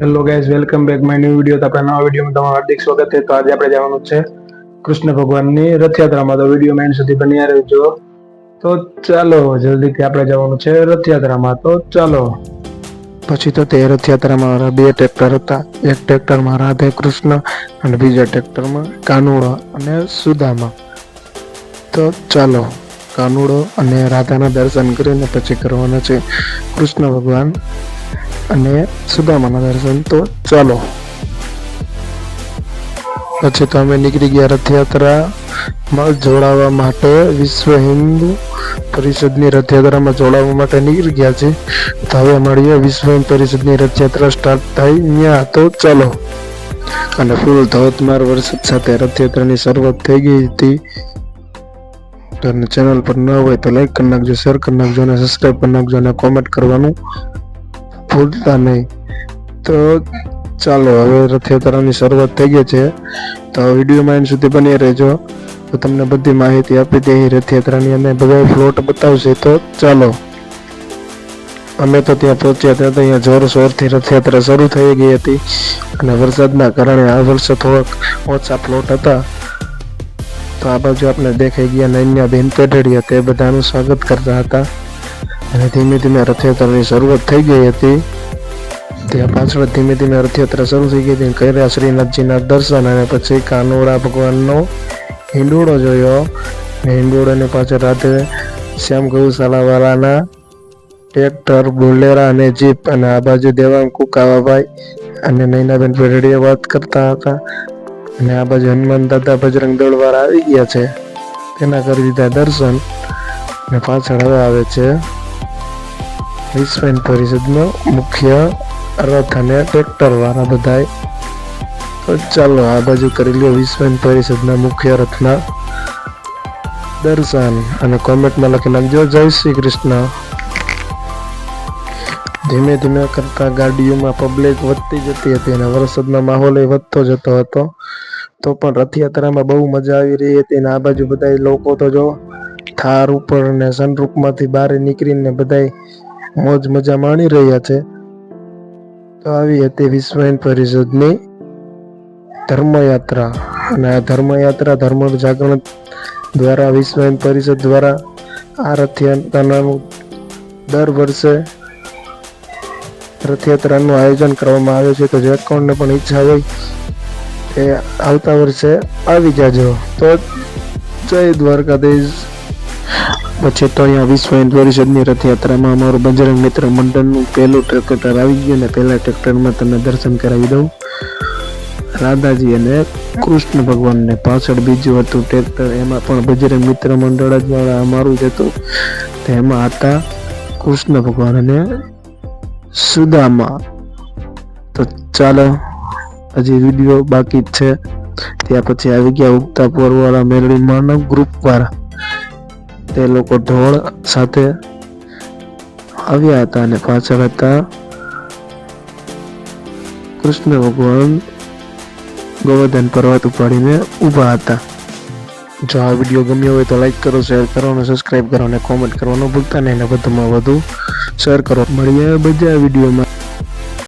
Hello guys welcome back my new video તો આપણા નવા વિડીયોમાં તમારું હાર્દિક સ્વાગત છે. તો આજે આપણે જવાનું છે કૃષ્ણ ભગવાનની રથયાત્રામાં. તો વીડિયો મેન સુધી બન્યા રહેજો. તો ચાલો, જલ્દીથી આપણે જવાનું છે રથયાત્રામાં. તો ચાલો. પછી તો તે રથયાત્રામાં બે ટ્રેક્ટર હતા. એક ટ્રેક્ટરમાં રાધે કૃષ્ણ અને બીજા ટ્રેક્ટરમાં કાનુડો અને સુદામા. તો ચાલો, કાનુડો અને રાધાના દર્શન કરીને પછી કરવાના છે કૃષ્ણ ભગવાન. અને સુદામાના દર્શન તો ચાલો. પછી તો અમે નીકળી ગયા રથયાત્રામાં જોડાવા માટે વિશ્વ હિન્દુ પરિષદની રથયાત્રામાં જોડાવા માટે નીકળી ગયા છે. તો હવે મળીએ વિશ્વ હિન્દુ પરિષદની રથયાત્રા સ્ટાર્ટ થાય ત્યાં તો ચાલો. અને ફૂલ ધોધમાર વરસાદ સાથે રથયાત્રાની શરૂઆત થઈ ગઈ હતી. તો ચેનલ પર ન હોય તો લાઈક કરી નાખજો શેર કરી નાખજો અને સબસ્ક્રાઈબ કરી નાખજો અને કોમેન્ટ કરવાનું ભૂલતા નહીં. તો ચાલો, હવે રથયાત્રાની શરૂઆત થઈ ગઈ છે. તો વિડીયોમાં એન્ડ સુધી બની રહેજો. તો તમને બધી માહિતી આપી દે રથયાત્રાની અને બધા ફ્લોટ બતાવશે. તો ચાલો, અમે તો ત્યાં પહોંચ્યા ત્યાં તો અહીંયા જોર શોરથી રથયાત્રા શરૂ થઈ ગઈ હતી. અને વરસાદના કારણે આ વર્ષે થોડાક ઓછા પ્લોટ હતા. તો આ બાજુ આપણે દેખાઈ ગયા નૈન્ય બેન પેઢડીયા તે બધાનું સ્વાગત કરતા હતા. અને ધીમે ધીમે રથયાત્રાની શરૂઆત થઈ ગઈ હતી. ત્યાં પાછળ ધીમે ધીમે રથયાત્રા શરૂ થઈ ગઈ હતી. કર્યા શ્રીનાથજીના દર્શન અને પછી કાનોડા ભગવાનનો હિંડોળો જોયો. અને હિંડોળાની પાછળ રાતે શ્યામ ગૌશાલાવાળાના ટ્રેક્ટર, બુલેરા અને જીપ અને આ બાજુ દેવાંગ કુકાવાભાઈ અને નૈનાબેન પેઢડીએ વાત કરતા હતા. અને આ બાજુ હનુમાન દાદા બજરંગ દળવાળા આવી ગયા છે. તેના કરી દીધા દર્શન. ને પાછળ હવે આવે છે વિશ્વ પરિષદનો મુખ્ય રથ અને ટ્રેક્ટર વાળા બધાય તો ચાલો આ બાજુ કરી લ્યો વિશ્વ પરિષદના મુખ્ય રથના દર્શન અને કોમેન્ટમાં લખી નાખજો. જય શ્રી કૃષ્ણ. ધીમે ધીમે કરતા ગાડીઓમાં પબ્લિક વધતી જતી હતી અને વરસાદનો માહોલ એ વધતો જતો હતો. તો પણ રથયાત્રામાં બહુ મજા આવી રહી હતી અને આ બાજુ બધા લોકો તો જો થાર ઉપર ને સનરૂપમાંથી બહાર નીકળીને બધા મોજ મજા માણી રહ્યા છે. તો આવી હતી વિશ્વ હિન્દ પરિષદની ધર્મયાત્રા. અને આ ધર્મયાત્રા ધર્મ જાગરણ દ્વારા વિશ્વ હિન્દ પરિષદ દ્વારા આ રથયાત્રાનું દર વર્ષે રથયાત્રાનું આયોજન કરવામાં આવે છે. તો જે કોણને પણ ઈચ્છા હોય એ આવતા વર્ષે આવી જાજો. તો જય દ્વારકાધીશ. પછી તો અહીંયા વિશ્વ હિન્દ પરિષદની રથયાત્રામાં અમારું બજરંગ મિત્ર મંડળનું પહેલું ટ્રેક્ટર આવી ગયું અને પહેલા ટ્રેક્ટરમાં તમને દર્શન કરાવી દઉં. રાધાજી અને કૃષ્ણ ભગવાનને પાછળ બીજું હતું ટ્રેક્ટર. એમાં પણ બજરંગ મિત્ર મંડળ જ અમારું જ હતું. એમાં હતા કૃષ્ણ ભગવાન અને સુદામા. તો ચાલો, હજી વીડિયો બાકી છે. ત્યાં પછી આવી ગયા ઉગતા પોરવાળા મેળવી માનવ ગ્રુપ વાળા. તે લોકો ઢોળ સાથે આવ્યા હતા અને પાછળ હતા. કૃષ્ણ ભગવાન ગોવર્ધન પર્વત ઉપાડીને ઊભા હતા. જો આ વીડિયો ગમ્યો હોય તો લાઈક કરો, શેર કરો અને સબસ્ક્રાઈબ કરો અને કોમેન્ટ કરવાનું ભૂલતા નહીં. અને વધુમાં વધુ શેર કરો. મળીએ બીજા વિડીયોમાં.